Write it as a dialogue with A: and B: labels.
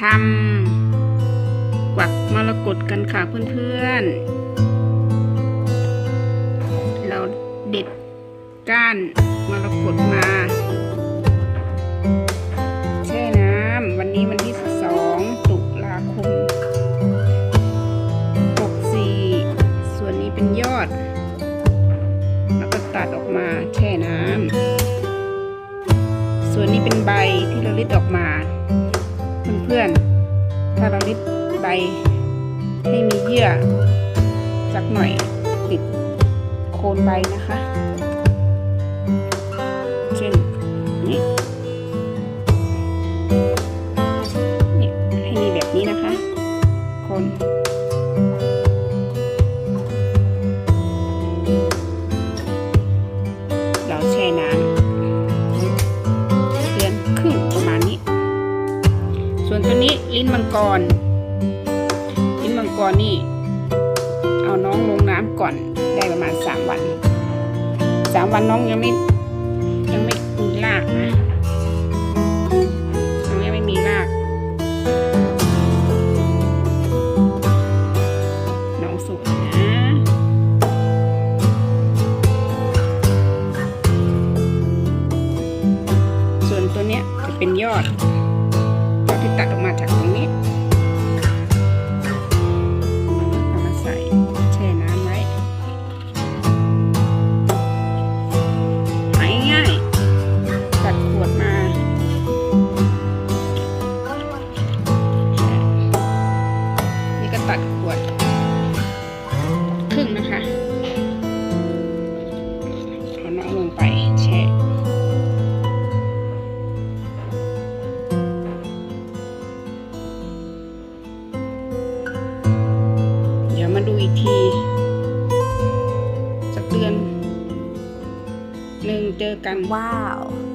A: ทำกวักมรกตกันค่ะเพื่อนๆ เราเด็ดก้านมรกตมา แช่น้ำวันนี้วันที่2ตุลาคม64ส่วนนี้เป็นยอด แล้วก็ตัดออกมาแช่น้ำส่วนนี้เป็นใบที่เราเลิดออกมา พื่อนๆ ถ้าเราลิดใบให้มีเยื่อสักหน่อยติดโคนใบนะคะ เช่นนี้ ลิ้นมังกร ลิ้นมังกรนี่ เอาน้องลงน้ำก่อนได้ประมาณสามวันสามวันน้องยังไม่ยังไม่มีรากนะยังไม่มีราก น้องสุกนะส่วนตัวเนี้ยจะเป็นยอดยอดที่ตัดออกมา ดี๋ยวมาดูอีกทีสักเดือนหนึ่งเจอกัน
B: Wow.